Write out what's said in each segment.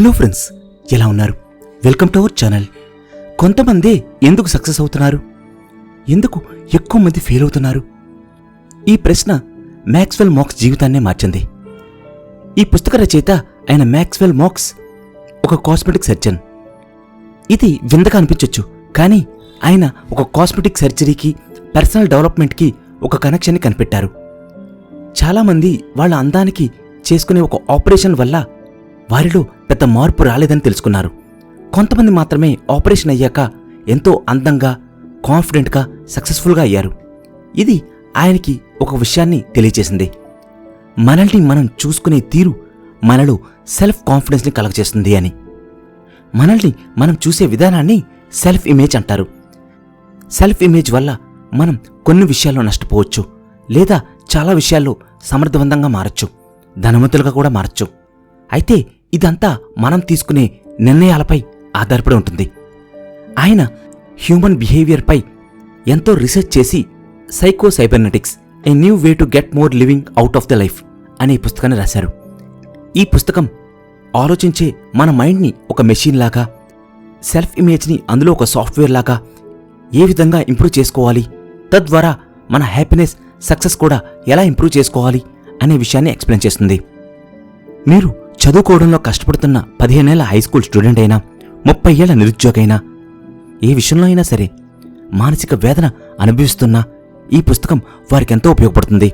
Hello friends ఎలా ఉన్నారు? Welcome to our channel. కొంతమంది ఎందుకు సక్సెస్ అవుతున్నారు? ఎందుకు ఎక్కువ మంది ఫెయిల్ అవుతున్నారు? ఈ ప్రశ్న మ్యాక్స్వెల్ మాక్స్ జీవితాన్నే మార్చింది. ఈ పుస్తక రచయిత ఆయన మ్యాక్స్వెల్ మాక్స్ ఒక కాస్మెటిక్ సర్జన్. ఇది వింతగా అనిపించవచ్చు కానీ ఆయన ఒక కాస్మెటిక్ సర్జరీకి పర్సనల్ డెవలప్మెంట్కి ఒక కనెక్షన్ని కనిపెట్టారు. చాలామంది వాళ్ళ అందానికి చేసుకునే ఒక ఆపరేషన్ వల్ల వారిలో పెద్ద మార్పు రాలేదని తెలుసుకున్నారు. కొంతమంది మాత్రమే ఆపరేషన్ అయ్యాక ఎంతో అందంగా కాన్ఫిడెంట్గా సక్సెస్ఫుల్గా అయ్యారు. ఇది ఆయనకి ఒక విషయాన్ని తెలియజేసింది. మనల్ని మనం చూసుకునే తీరు మనలో సెల్ఫ్ కాన్ఫిడెన్స్ని కలగచేస్తుంది అని. మనల్ని మనం చూసే విధానాన్ని సెల్ఫ్ ఇమేజ్ అంటారు. సెల్ఫ్ ఇమేజ్ వల్ల మనం కొన్ని విషయాల్లో నష్టపోవచ్చు లేదా చాలా విషయాల్లో సమర్థవంతంగా మారచ్చు. ధనవంతులుగా కూడా మారచ్చు. అయితే ఇదంతా మనం తీసుకునే నిర్ణయాలపై ఆధారపడి ఉంటుంది. ఆయన హ్యూమన్ బిహేవియర్పై ఎంతో రీసెర్చ్ చేసి psycho cybernetics a new way to get more living out of the life అనే పుస్తకాన్ని రాశారు. ఈ పుస్తకం ఆలోచించే మన మైండ్ని ఒక మెషిన్ లాగా సెల్ఫ్ ఇమేజ్ని అందులో ఒక సాఫ్ట్వేర్ లాగా ఏ విధంగా ఇంప్రూవ్ చేసుకోవాలి తద్వారా మన హ్యాపీనెస్ సక్సెస్ కూడా ఎలా ఇంప్రూవ్ చేసుకోవాలి అనే విషయాన్ని ఎక్స్ప్లెయిన్ చేస్తుంది. మీరు చదువుకోవడంలో కష్టపడుతున్న పదిహేనేళ్ళ హై స్కూల్ స్టూడెంట్ అయినా ముప్పై ఏళ్ళ నిరుద్యోగైనా ఏ విషయంలో అయినా సరే మానసిక వేదన అనుభవిస్తున్నా ఈ పుస్తకం వారికెంతో ఉపయోగపడుతుంది.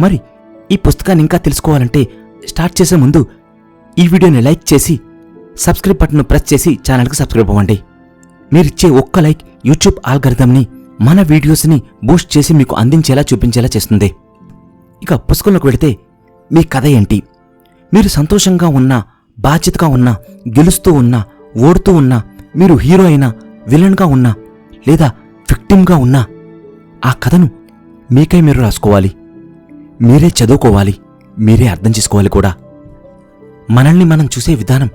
మరి ఈ పుస్తకాన్ని ఇంకా తెలుసుకోవాలంటే స్టార్ట్ చేసే ముందు ఈ వీడియోని లైక్ చేసి సబ్స్క్రైబ్ బటన్ను ప్రెస్ చేసి ఛానల్కి సబ్స్క్రైబ్ అవ్వండి. మీరిచ్చే ఒక్క లైక్ యూట్యూబ్ ఆల్గరిథంని మన వీడియోస్ని బూస్ట్ చేసి మీకు అందించేలా చూపించేలా చేస్తుంది. ఇక పుస్తకంలోకి వెళితే మీ కథ ఏంటి? మీరు సంతోషంగా ఉన్నా బాధ్యతగా ఉన్నా గెలుస్తూ ఉన్నా ఓడుతూ ఉన్నా మీరు హీరో అయినా విలన్గా ఉన్నా లేదా విక్టిమ్గా ఉన్నా ఆ కథను మీకై మీరు రాసుకోవాలి. మీరే చదువుకోవాలి. మీరే అర్థం చేసుకోవాలి కూడా. మనల్ని మనం చూసే విధానం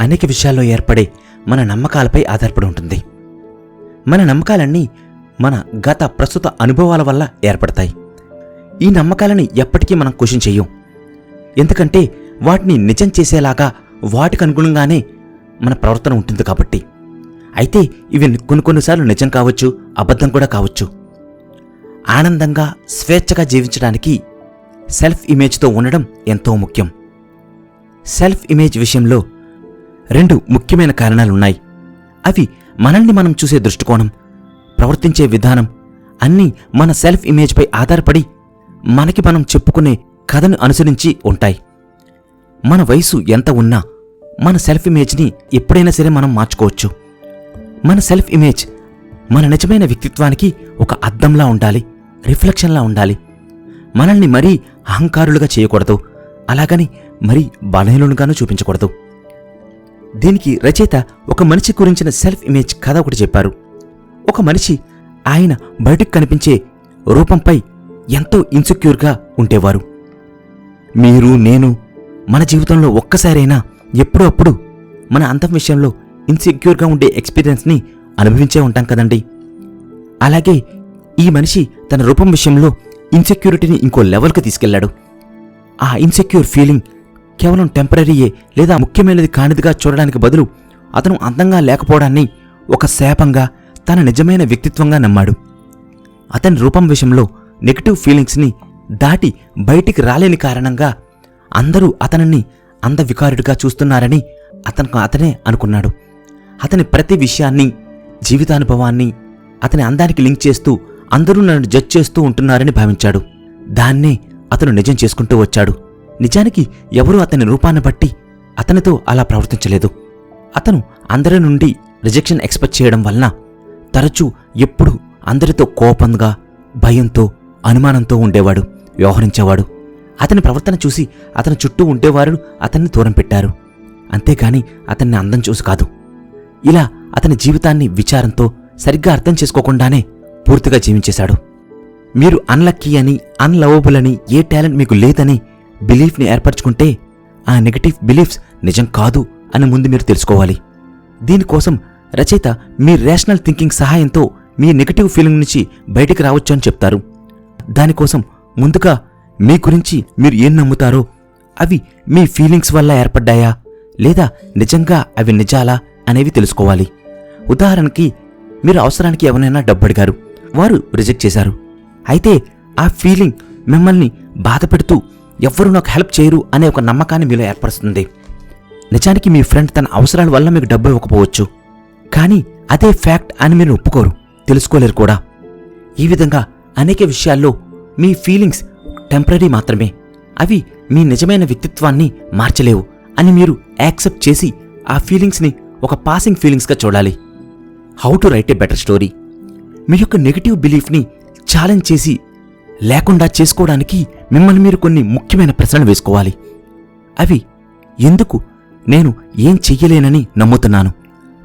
అనేక విషయాల్లో ఏర్పడే మన నమ్మకాలపై ఆధారపడి ఉంటుంది. మన నమ్మకాలన్నీ మన గత ప్రస్తుత అనుభవాల వల్ల ఏర్పడతాయి. ఈ నమ్మకాలని ఎప్పటికీ మనం క్వశ్చన్ చెయ్యం ఎందుకంటే వాటిని నిజం చేసేలాగా వాటికి అనుగుణంగానే మన ప్రవర్తన ఉంటుంది కాబట్టి. అయితే ఇవి కొన్ని కొన్నిసార్లు నిజం కావచ్చు అబద్ధం కూడా కావచ్చు. ఆనందంగా స్వేచ్ఛగా జీవించడానికి సెల్ఫ్ ఇమేజ్తో ఉండడం ఎంతో ముఖ్యం. సెల్ఫ్ ఇమేజ్ విషయంలో రెండు ముఖ్యమైన కారణాలున్నాయి అవి మనల్ని మనం చూసే దృష్టికోణం ప్రవర్తించే విధానం అన్నీ మన సెల్ఫ్ ఇమేజ్పై ఆధారపడి మనకి మనం చెప్పుకునే కథను అనుసరించి ఉంటాయి. మన వయసు ఎంత ఉన్నా మన సెల్ఫ్ ఇమేజ్ని ఎప్పుడైనా సరే మనం మార్చుకోవచ్చు. మన సెల్ఫ్ ఇమేజ్ మన నిజమైన వ్యక్తిత్వానికి ఒక అద్దంలా ఉండాలి రిఫ్లెక్షన్లా ఉండాలి. మనల్ని మరీ అహంకారులుగా చేయకూడదు అలాగని మరీ బలహీనులుగాను చూపించకూడదు. దీనికి రచయిత ఒక మనిషి గురించిన సెల్ఫ్ ఇమేజ్ కథ ఒకటి చెప్పారు. ఒక మనిషి ఆయన బయటకు కనిపించే రూపంపై ఎంతో ఇన్సెక్యూర్గా ఉండేవారు. మీరు నేను మన జీవితంలో ఒక్కసారైనా ఎప్పుడో అప్పుడు మన అంతం విషయంలో ఇన్సెక్యూర్గా ఉండే ఎక్స్పీరియన్స్ని అనుభవించే ఉంటాం కదండి. అలాగే ఈ మనిషి తన రూపం విషయంలో ఇన్సెక్యూరిటీని ఇంకో లెవెల్కి తీసుకెళ్ళాడు ఆ ఇన్సెక్యూర్ ఫీలింగ్ కేవలం టెంపరీయే లేదా ముఖ్యమైనది కానిదిగా చూడడానికి బదులు అతను అందంగా లేకపోవడాన్ని ఒక శాపంగా తన నిజమైన వ్యక్తిత్వంగా నమ్మాడు. అతని రూపం విషయంలో నెగిటివ్ ఫీలింగ్స్ని దాటి బయటికి రాలేని కారణంగా అందరూ అతనిని అందవికారుడిగా చూస్తున్నారని అతను అతనే అనుకున్నాడు. అతని ప్రతి విషయాన్ని జీవితానుభవాన్ని అతని అందానికి లింక్ చేస్తూ అందరూ నన్ను జడ్జ్ చేస్తూ ఉంటున్నారని భావించాడు. దాన్నే అతను నిజం చేసుకుంటూ వచ్చాడు. నిజానికి ఎవరూ అతని రూపాన్ని బట్టి అతనితో అలా ప్రవర్తించలేదు. అతను అందరి నుండి రిజెక్షన్ ఎక్స్పెక్ట్ చేయడం వలన తరచూ ఎప్పుడు అందరితో కోపంగా భయంతో అనుమానంతో ఉండేవాడు వ్యవహరించేవాడు. అతని ప్రవర్తన చూసి అతని చుట్టూ ఉండేవారు అతన్ని దూరం పెట్టారు. అంతేకాని అతన్ని అందం చూసి కాదు. ఇలా అతని జీవితాన్ని విచారంతో సరిగ్గా అర్థం చేసుకోకుండానే పూర్తిగా జీవించేశాడు. మీరు అన్లక్కీ అని అన్లవబుల్ అని ఏ టాలెంట్ మీకు లేదని బిలీఫ్ని ఏర్పరచుకుంటే ఆ నెగటివ్ బిలీఫ్స్ నిజం కాదు అని ముందు మీరు తెలుసుకోవాలి. దీనికోసం రచయిత మీ రేషనల్ థింకింగ్ సహాయంతో మీ నెగటివ్ ఫీలింగ్ నుంచి బయటికి రావచ్చు అని చెప్తారు. దానికోసం ముందుగా మీ గురించి మీరు ఏం నమ్ముతారో అవి మీ ఫీలింగ్స్ వల్ల ఏర్పడ్డాయా? లేదా నిజంగా అవి నిజాలా అనేవి తెలుసుకోవాలి. ఉదాహరణకి మీరు అవసరానికి ఎవరైనా డబ్బు అడిగారు. వారు రిజెక్ట్ చేశారు. అయితే ఆ ఫీలింగ్ మిమ్మల్ని బాధపెడుతూ ఎవ్వరూ నాకు హెల్ప్ చేయరు అనే ఒక నమ్మకాన్ని మీలో ఏర్పరుస్తుంది. నిజానికి మీ ఫ్రెండ్ తన అవసరాల వల్ల మీకు డబ్బు ఇవ్వకపోవచ్చు. కానీ అదే ఫ్యాక్ట్ అని మీరు ఒప్పుకోరు. తెలుసుకోలేరు కూడా. ఈ విధంగా అనేక విషయాల్లో మీ ఫీలింగ్స్ టెంపరీ మాత్రమే. అవి మీ నిజమైన వ్యక్తిత్వాన్ని మార్చలేవు అని మీరు యాక్సెప్ట్ చేసి ఆ ఫీలింగ్స్ని ఒక పాసింగ్ ఫీలింగ్స్గా చూడాలి. How to write a better story మీ యొక్క నెగిటివ్ బిలీఫ్ని ఛాలెంజ్ చేసి లేకుండా చేసుకోవడానికి మిమ్మల్ని మీరు కొన్ని ముఖ్యమైన ప్రశ్నలు వేసుకోవాలి. అవి ఎందుకు నేను ఏం చెయ్యలేనని నమ్ముతున్నాను?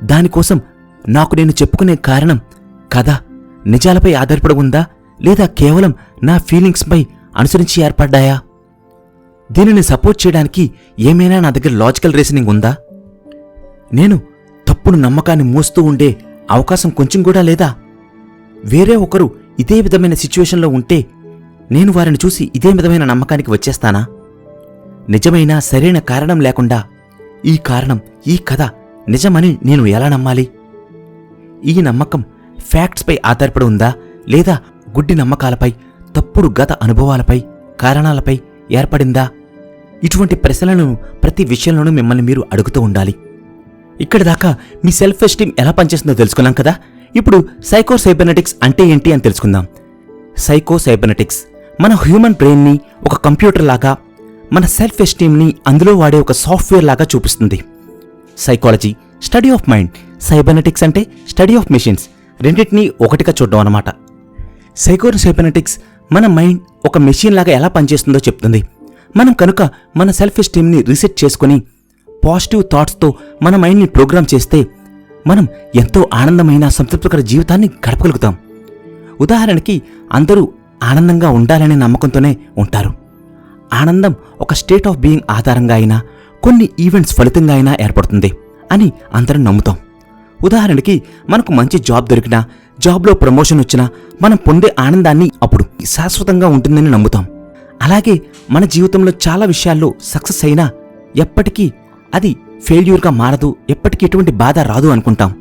దానికోసం నాకు నేను చెప్పుకునే కారణం కథ నిజాలపై ఆధారపడి ఉందా? లేదా కేవలం నా ఫీలింగ్స్పై అనుసరించి ఏర్పడ్డాయా? దీనిని సపోర్ట్ చేయడానికి ఏమైనా నా దగ్గర లాజికల్ రీజనింగ్ ఉందా? నేను తప్పుడు నమ్మకాన్ని మోస్తూ ఉండే అవకాశం కొంచెం కూడా లేదా? వేరే ఒకరు ఇదే విధమైన సిచ్యువేషన్లో ఉంటే నేను వారిని చూసి ఇదే విధమైన నమ్మకానికి వచ్చేస్తానా? నిజమైన సరైన కారణం లేకుండా ఈ కారణం ఈ కథ నిజమని నేను ఎలా నమ్మాలి? ఈ నమ్మకం ఫ్యాక్ట్స్పై ఆధారపడి ఉందా లేదా గుడ్డి నమ్మకాలపై తప్పుడు గత అనుభవాలపై కారణాలపై ఏర్పడిందా? ఇటువంటి ప్రశ్నలను ప్రతి విషయంలోనూ మిమ్మల్ని మీరు అడుగుతూ ఉండాలి. ఇక్కడ దాకా మీ సెల్ఫ్ ఎస్టీమ్ ఎలా పనిచేస్తుందో తెలుసుకున్నాం కదా? ఇప్పుడు సైకో సైబర్నెటిక్స్ అంటే ఏంటి అని తెలుసుకుందాం. సైకో సైబర్నెటిక్స్ మన హ్యూమన్ బ్రెయిన్ని ఒక కంప్యూటర్ లాగా మన సెల్ఫ్ ఎస్టీమ్ని అందులో వాడే ఒక సాఫ్ట్వేర్ లాగా చూపిస్తుంది. Psychology study of mind cybernetics అంటే స్టడీ ఆఫ్ మెషిన్స్ రెండింటినీ ఒకటిగా చూడడం అన్నమాట. సైకో సైబర్నెటిక్స్ మన మైండ్ ఒక మెషిన్ లాగా ఎలా పనిచేస్తుందో చెప్తుంది. మనం కనుక మన సెల్ఫ్ ఎస్టీమ్ని రీసెట్ చేసుకుని పాజిటివ్ థాట్స్తో మన మైండ్ని ప్రోగ్రామ్ చేస్తే మనం ఎంతో ఆనందమైన సంతృప్తికర జీవితాన్ని గడపగలుగుతాం. ఉదాహరణకి అందరూ ఆనందంగా ఉండాలనే నమ్మకంతోనే ఉంటారు. ఆనందం ఒక స్టేట్ ఆఫ్ బీయింగ్ ఆధారంగా అయినా కొన్ని ఈవెంట్స్ ఫలితంగా అయినా ఏర్పడుతుంది అని అందరం నమ్ముతాం. ఉదాహరణకి మనకు మంచి జాబ్ దొరికినా జాబ్లో ప్రమోషన్ వచ్చినా మనం పొందే ఆనందాన్ని అప్పుడు శాశ్వతంగా ఉంటుందని నమ్ముతాం. అలాగే మన జీవితంలో చాలా విషయాల్లో సక్సెస్ అయినా ఎప్పటికీ అది ఫెయిల్యూర్గా మారదు ఎప్పటికీ ఎటువంటి బాధ రాదు అనుకుంటాం.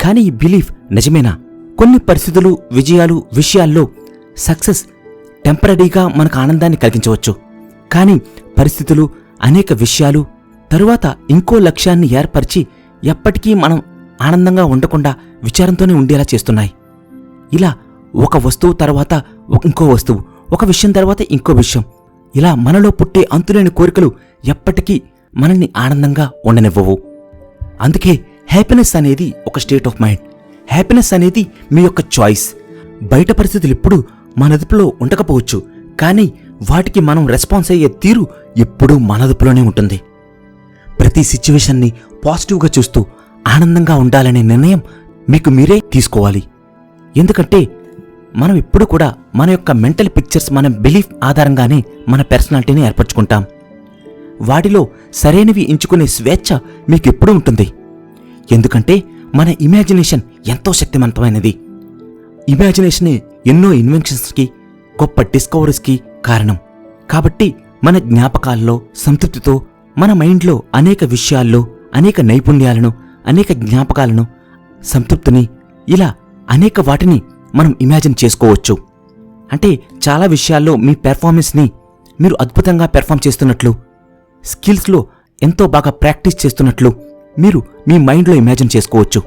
కానీ ఈ బిలీఫ్ నిజమేనా? కొన్ని పరిస్థితులు విజయాలు విషయాల్లో సక్సెస్ టెంపరీగా మనకు ఆనందాన్ని కలిగించవచ్చు. కానీ పరిస్థితులు అనేక విషయాలు తరువాత ఇంకో లక్ష్యాన్ని ఏర్పరిచి ఎప్పటికీ మనం ఆనందంగా ఉండకుండా విచారంతోనే ఉండేలా చేస్తున్నాయి. ఇలా ఒక వస్తువు తర్వాత ఇంకో వస్తువు ఒక విషయం తర్వాత ఇంకో విషయం. ఇలా మనలో పుట్టే అంతులేని కోరికలు ఎప్పటికీ మనల్ని ఆనందంగా ఉండనివ్వవు. అందుకే హ్యాపీనెస్ అనేది ఒక స్టేట్ ఆఫ్ మైండ్ హ్యాపీనెస్ అనేది మీ యొక్క చాయిస్ బయట పరిస్థితులు ఇప్పుడు మన అదుపులో ఉండకపోవచ్చు కానీ వాటికి మనం రెస్పాన్స్ అయ్యే తీరు ఎప్పుడూ మన అదుపులోనే ఉంటుంది. ప్రతి సిచ్యువేషన్ని పాజిటివ్గా చూస్తూ ఆనందంగా ఉండాలనే నిర్ణయం మీకు మీరే తీసుకోవాలి. ఎందుకంటే మనం ఇప్పుడు కూడా మన యొక్క మెంటల్ పిక్చర్స్ మన బిలీఫ్ ఆధారంగానే మన పర్సనాలిటీని ఏర్పరచుకుంటాం. వాటిలో సరైనవి ఎంచుకునే స్వేచ్ఛ మీకు ఎప్పుడూ ఉంటుంది. ఎందుకంటే మన ఇమాజినేషన్ ఎంతో శక్తివంతమైనది. ఇమాజినేషనే ఎన్నో ఇన్వెన్షన్స్కి గొప్ప డిస్కవరీస్కి కారణం. కాబట్టి మన జ్ఞాపకాల్లో సంతృప్తితో మన మైండ్లో అనేక విషయాల్లో అనేక నైపుణ్యాలను అనేక జ్ఞాపకాలను సంతృప్తిని ఇలా అనేక వాటిని మనం ఇమాజిన్ చేసుకోవచ్చు. అంటే చాలా విషయాల్లో మీ పెర్ఫార్మెన్స్ని మీరు అద్భుతంగా పెర్ఫామ్ చేస్తున్నట్లు స్కిల్స్లో ఎంతో బాగా ప్రాక్టీస్ చేస్తున్నట్లు మీరు మీ మైండ్లో ఇమాజిన్ చేసుకోవచ్చు.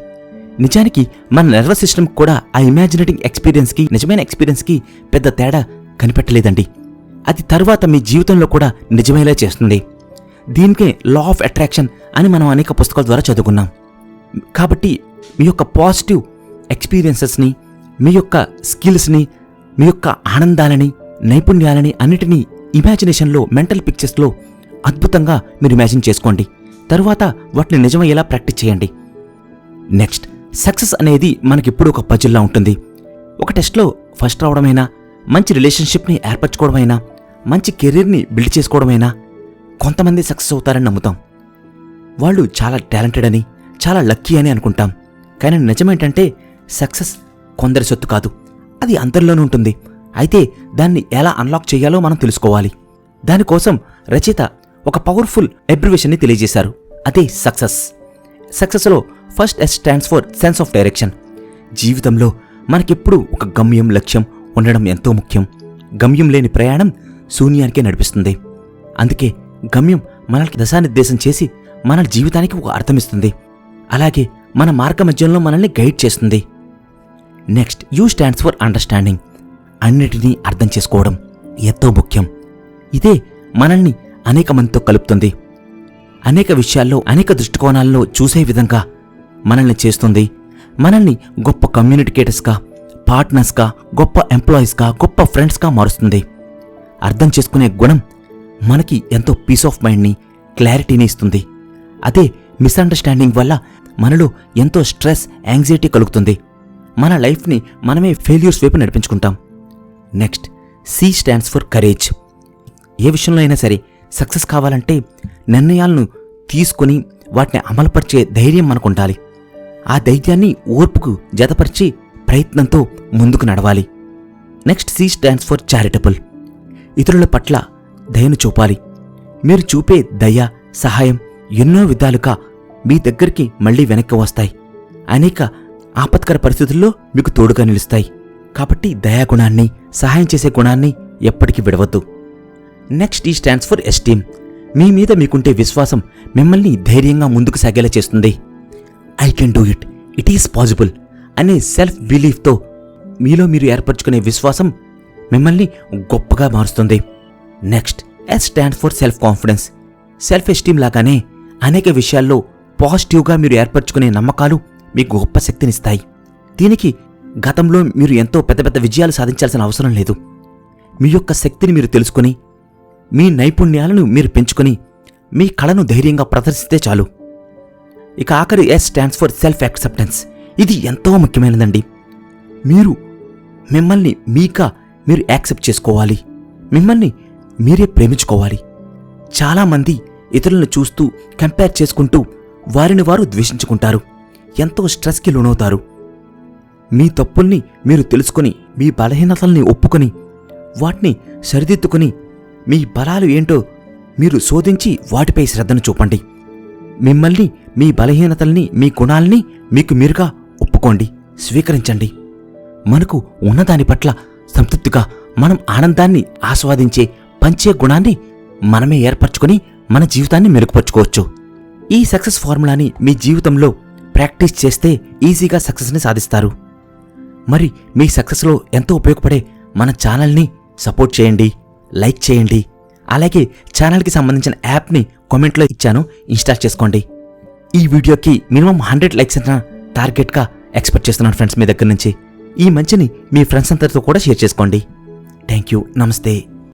నిజానికి మన నర్వస్ సిస్టమ్ కూడా ఆ ఇమాజినేటింగ్ ఎక్స్పీరియన్స్కి నిజమైన ఎక్స్పీరియన్స్కి పెద్ద తేడా కనిపెట్టలేదండి. అది తర్వాత మీ జీవితంలో కూడా నిజమేలా చేస్తుంది. దీనికే లా ఆఫ్ అట్రాక్షన్ అని మనం అనేక పుస్తకాల ద్వారా చదువుకున్నాం. కాబట్టి మీ యొక్క పాజిటివ్ ఎక్స్పీరియన్సెస్ని మీ యొక్క స్కిల్స్ని మీ యొక్క ఆనందాలని నైపుణ్యాలని అన్నిటినీ ఇమాజినేషన్లో మెంటల్ పిక్చర్స్లో అద్భుతంగా మీరు ఇమాజిన్ చేసుకోండి. తరువాత వాటిని నిజమయ్యేలా ప్రాక్టీస్ చేయండి. నెక్స్ట్ సక్సెస్ అనేది మనకిప్పుడు ఒక పజిల్లా ఉంటుంది. ఒక టెస్ట్లో ఫస్ట్ రావడమైనా మంచి రిలేషన్షిప్ని ఏర్పరచుకోవడమైనా మంచి కెరీర్ని బిల్డ్ చేసుకోవడమైనా కొంతమంది సక్సెస్ అవుతారని నమ్ముతాం. వాళ్ళు చాలా టాలెంటెడ్ అని చాలా లక్కీ అని అనుకుంటాం. కానీ నిజమేంటంటే సక్సెస్ కొందరి సొత్తు కాదు. అది అందరిలోనూ ఉంటుంది. అయితే దాన్ని ఎలా అన్లాక్ చేయాలో మనం తెలుసుకోవాలి. దానికోసం రచయిత ఒక పవర్ఫుల్ ఎబ్రివేషన్ని తెలియజేశారు. అదే success సక్సెస్లో first S stands for sense of direction జీవితంలో మనకెప్పుడు ఒక గమ్యం లక్ష్యం ఉండడం ఎంతో ముఖ్యం. గమ్యం లేని ప్రయాణం శూన్యానికే నడిపిస్తుంది. అందుకే గమ్యం మనల్ని దశానిర్దేశం చేసి మన జీవితానికి ఒక అర్థమిస్తుంది అలాగే మన మార్గ మధ్యంలో మనల్ని గైడ్ చేస్తుంది. Next U stands for understanding అన్నిటినీ అర్థం చేసుకోవడం ఎంతో ముఖ్యం. ఇదే మనల్ని అనేక మందితో కలుపుతుంది. అనేక విషయాల్లో అనేక దృష్టికోణాల్లో చూసే విధంగా మనల్ని చేస్తుంది. మనల్ని గొప్ప కమ్యూనికేటర్స్గా పార్ట్నర్స్గా గొప్ప ఎంప్లాయీస్గా గొప్ప ఫ్రెండ్స్గా మారుస్తుంది. అర్థం చేసుకునే గుణం మనకి ఎంతో పీస్ ఆఫ్ మైండ్ని క్లారిటీని ఇస్తుంది. అదే మిస్అండర్స్టాండింగ్ వల్ల మనలో ఎంతో స్ట్రెస్ యాంగ్జైటీ కలుగుతుంది. మన లైఫ్ని మనమే ఫెయిల్యూర్స్ వైపు నడిపించుకుంటాం. Next C stands for courage ఏ విషయంలో అయినా సరే సక్సెస్ కావాలంటే నిర్ణయాలను తీసుకొని వాటిని అమలుపరిచే ధైర్యం మనకు ఉండాలి ఆ ధైర్యాన్ని ఓర్పుకు జతపరిచి ప్రయత్నంతో ముందుకు నడవాలి. Next C stands for charitable ఇతరుల పట్ల దయను చూపాలి. మీరు చూపే దయ సహాయం ఎన్నో విధాలుగా మీ దగ్గరికి మళ్ళీ వెనక్కి వస్తాయి. అనేక ఆపత్కర పరిస్థితుల్లో మీకు తోడుగా నిలుస్తాయి. కాబట్టి దయాగుణాన్ని సహాయం చేసే గుణాన్ని ఎప్పటికీ విడవద్దు. Next E stands for esteem. మీ మీద మీకుంటే విశ్వాసం మిమ్మల్ని ధైర్యంగా ముందుకు సాగేలా చేస్తుంది. I can do it. It is possible అనే సెల్ఫ్ బిలీఫ్తో మీలో మీరు ఏర్పరచుకునే విశ్వాసం మిమ్మల్ని గొప్పగా మారుస్తుంది. Next S stand for self confidence. Self esteem లాగానే అనేక విషయాల్లో పాజిటివ్గా మీరు ఏర్పరచుకునే నమ్మకాలు మీకు గొప్ప శక్తినిస్తాయి దీనికి గతంలో మీరు ఎంతో పెద్ద పెద్ద విజయాలు సాధించాల్సిన అవసరం లేదు. మీ యొక్క శక్తిని మీరు తెలుసుకుని మీ నైపుణ్యాలను మీరు పెంచుకొని మీ కళను ధైర్యంగా ప్రదర్శిస్తే చాలు. ఇక ఆఖరి S stands for self acceptance ఇది ఎంతో ముఖ్యమైనదండి. మీరు మిమ్మల్ని మీక మీరు యాక్సెప్ట్ చేసుకోవాలి. మిమ్మల్ని మీరే ప్రేమించుకోవాలి. చాలామంది ఇతరులను చూస్తూ కంపేర్ చేసుకుంటూ వారిని వారు ద్వేషించుకుంటారు. ఎంతో స్ట్రెస్కి లోనవుతారు. మీ తప్పుల్ని మీరు తెలుసుకొని మీ బలహీనతల్ని ఒప్పుకొని వాటిని సరిదిద్దుకొని మీ బలాలు ఏంటో మీరు శోధించి వాటిపై శ్రద్ధను చూపండి. మిమ్మల్ని మీ బలహీనతల్ని మీ గుణాల్ని మీకు మీరుగా ఒప్పుకోండి స్వీకరించండి. మనకు ఉన్నదాని పట్ల సంతృప్తిగా మనం ఆనందాన్ని ఆస్వాదించే పంచే గుణాన్ని మనమే ఏర్పరచుకొని మన జీవితాన్ని మెరుగుపరుచుకోవచ్చు. ఈ సక్సెస్ ఫార్ములాని మీ జీవితంలో ప్రాక్టీస్ చేస్తే ఈజీగా సక్సెస్ని సాధిస్తారు. మరి మీ సక్సెస్లో ఎంతో ఉపయోగపడే మన ఛానల్ని సపోర్ట్ చేయండి లైక్ చేయండి. అలాగే ఛానల్కి సంబంధించిన యాప్ని కామెంట్లో ఇచ్చాను ఇన్స్టాల్ చేసుకోండి. ఈ వీడియోకి మినిమం హండ్రెడ్ లైక్స్ అన్న టార్గెట్గా ఎక్స్పెక్ట్ చేస్తున్నాను ఫ్రెండ్స్ మీ దగ్గర నుంచి. ఈ మంచిని మీ ఫ్రెండ్స్ అందరితో కూడా షేర్ చేసుకోండి. Thank you. నమస్తే.